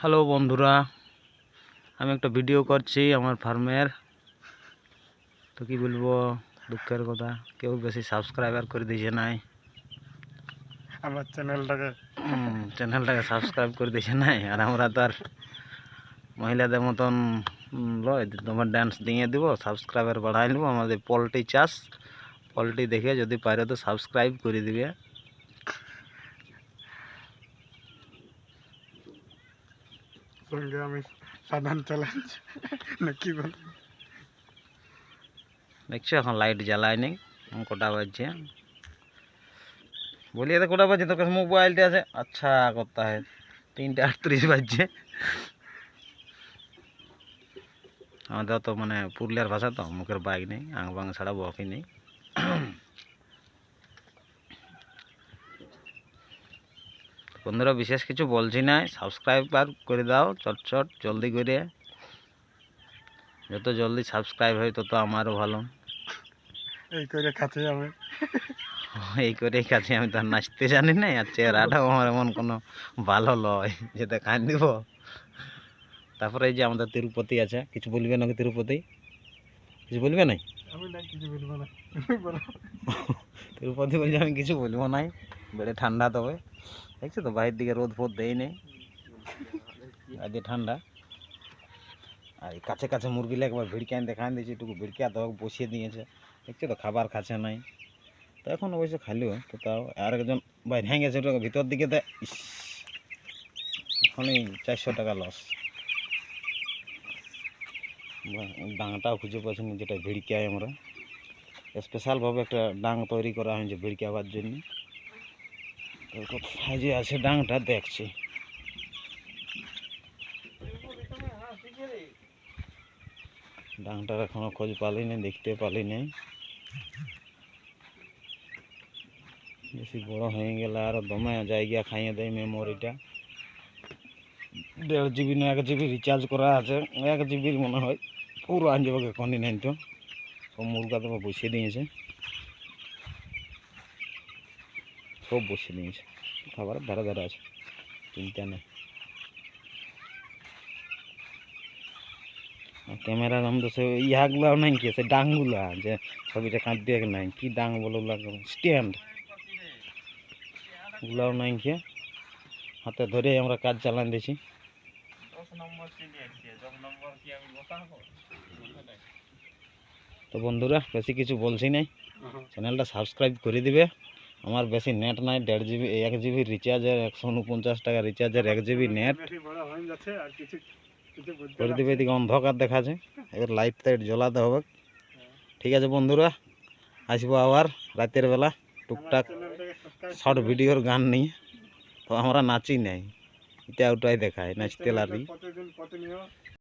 Hello বন্ধুরা আমি একটা ভিডিও করছি আমার ফার্মের। তো কি বলব দুঃখের কথা কেউ বেশি সাবস্ক্রাইবার করে দিয়েছে নাই। আমার চ্যানেলটাকে চ্যানেলটাকে সাবস্ক্রাইব করে দিয়েছে নাই আর আমরা তো আর মহিলাদের মতন লয় তোমার ড্যান্স দিয়ে দিব সাবস্ক্রাইবার বাড়াই নেব আমাদের পোলট্রি চাষ। পোলট্রি দেখে যদি পারে তো সাবস্ক্রাইব করে দিবে। সঙ্গে আমি সাধারণ চ্যালেঞ্জ না কি বল দেখছ এখন লাইট জ্বালাই নেই এখন কটা বাজছে বলি এতে কটা বাজছে তোর কাছে মোবাইলটা আছে আচ্ছা করতে হয় তিনটে আটত্রিশ বাজছে আমাদের তো মানে পুরুলিয়ার ভাষা তো মুখের বাইক নেই আং বাং ছাড়া বকই নেই বন্ধুরা বিশেষ কিছু বলছি না সাবস্ক্রাইব আর করে দাও চট চট জলদি করে। যত জলদি সাবস্ক্রাইব হয় তত আমারও ভালো। এই করে খাতে যাবে। এই করে কাছে আমি তো নাচতে জানি না আর চেহারাটাও আমার এমন কোনো ভালো লয় যে দেখান দিব। তারপরে এই যে আমাদের তিরুপতি আছে কিছু বলবে নাকি তিরুপতি? কিছু বলবে নাই? আমি কিছু বলব না। তিরুপতি বলছে আমি কিছু বলব নাই। বেড়ে ঠান্ডা তবে। দেখছ তো বাইরের দিকে রোদ ফোদ দেয় নেই। আজকে ঠান্ডা। আর এই কাছে কাছে মুরগিলে একবার ভিড়কান দেখান দিয়েছে একটু ভিড়কা তো বসিয়ে দিয়েছে। দেখছ তো, খাবার খাচ্ছে নাই। তো এখন অবশ্য খালিও তো তাও আর একজন বাইরে হ্যাঁ গেছে ওটা ভিতর দিকে দেয় এখনই চারশো টাকা লস ডাঙটাও খুঁজে পাচ্ছি না, যেটা ভিড়কায় আমরা। স্পেশালভাবে একটা ডাং তৈরি করা হয়েছে ভিড়কাবার জন্য। তো কোথায় যে আছে ডাংটা দেখছি। ডাংটার এখনও খোঁজ পালি না দেখতে পালি নাই বেশি বড় হয়ে গেলে আর দমে জায়গা খাইয়ে দেয় মেমোরিটা দেড় জিবি না এক জিবি রিচার্জ করা আছে, এক জিবির মনে হয়। পুরো আন যাবে এখনই নেই তো মুরগা তো বসিয়ে দিয়েছে। সব বসিয়ে দিয়েছে খাবার ধারে ধারে আছে চিন্তা নেই। ক্যামেরার তো সে ইয়াগুলাও নাই কি সে ডাংগুলা যে ছবিটা কাঁদতে নাই। কি ডাং বলে স্ট্যান্ড। ওগুলাও নাই কি হাতে ধরে আমরা কাজ চালান দিয়েছি তো বন্ধুরা বেশি কিছু বলছি নাই। চ্যানেলটা সাবস্ক্রাইব করে দিবে। আমার বেশি নেট নাই দেড় জিবি এক জিবি রিচার্জের একশো উনপঞ্চাশ টাকা রিচার্জের এক জিবি নেট করে দিবে এদিকে অন্ধকার দেখাচ্ছে। এবার লাইট টাইট জ্বলাতে হবে। ঠিক আছে বন্ধুরা আসব আবার রাতের বেলা। টুকটাক শর্ট ভিডিওর গান নিয়ে। তো আমরা নাচি নাই এটা ওটাই দেখায় নাচতে লারি